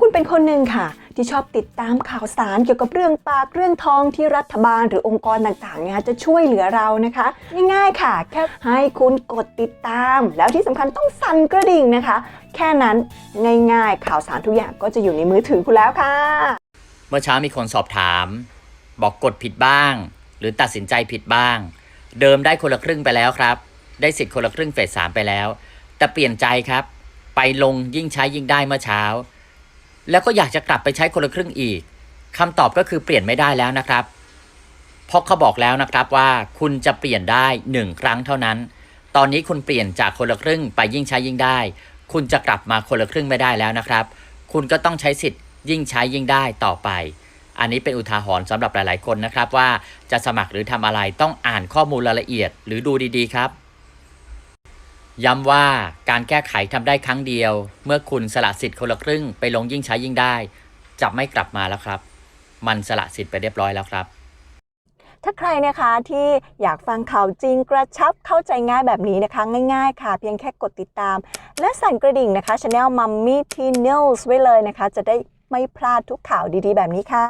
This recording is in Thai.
คุณเป็นคนหนึ่งค่ะ ที่ชอบติดตามข่าวสารเกี่ยวกับเรื่องปากเรื่องทองที่รัฐบาลหรือองค์กรต่างๆเนี่ยจะช่วยเหลือเรานะคะ ง่ายๆค่ะ แค่ให้คุณกดติดตาม แล้วที่สำคัญต้องสั่นกระดิ่งนะคะ แค่นั้นง่ายๆ ข่าวสารทุกอย่างก็จะอยู่ในมือถือคุณแล้วค่ะ เมื่อเช้ามีคนสอบถาม บอกกดผิดบ้าง หรือตัดสินใจผิดบ้าง เดิมได้คนละครึ่งไปแล้วครับ ได้สิทธิ์คนละครึ่งเฟสสามไปแล้ว แต่เปลี่ยนใจครับ ไปลงยิ่งใช้ยิ่งได้เมื่อเช้า แล้วก็อยากจะกลับไปใช้คนละครึ่งอีกคำตอบก็คือเปลี่ยนไม่ได้แล้วนะครับเพราะเขาบอกแล้วนะครับว่าคุณจะเปลี่ยนได้หนึ่งครั้งเท่านั้น ตอนนี้คุณเปลี่ยนจากคนละครึ่งไปยิ่งใช้ยิ่งได้ คุณจะกลับมาคนละครึ่งไม่ได้แล้วนะครับ คุณก็ต้องใช้สิทธิ์ยิ่งใช้ยิ่งได้ต่อไป อันนี้เป็นอุทาหรณ์สำหรับหลาย ๆ คนนะครับว่าจะสมัครหรือทำอะไรต้องอ่านข้อมูลรายละเอียด หรือดูดี ๆ ครับ ย้ำว่าการแก้ไขทำได้ครั้งเดียว เมื่อคุณสละสิทธิ์คนละครึ่งไปลงยิ่งใช้ยิ่งได้ จะไม่กลับมาแล้วครับ มันสละสิทธิ์ไปเรียบร้อยแล้วครับถ้าใครนะคะที่อยากฟังข่าวจริงกระชับเข้าใจง่ายแบบนี้นะคะ ง่ายๆค่ะ เพียงแค่กดติดตาม และสั่นกระดิ่งนะคะช anel Mummy T News ไว้เลยนะคะ จะได้ไม่พลาดทุกข่าวดีๆ แบบนี้ค่ะ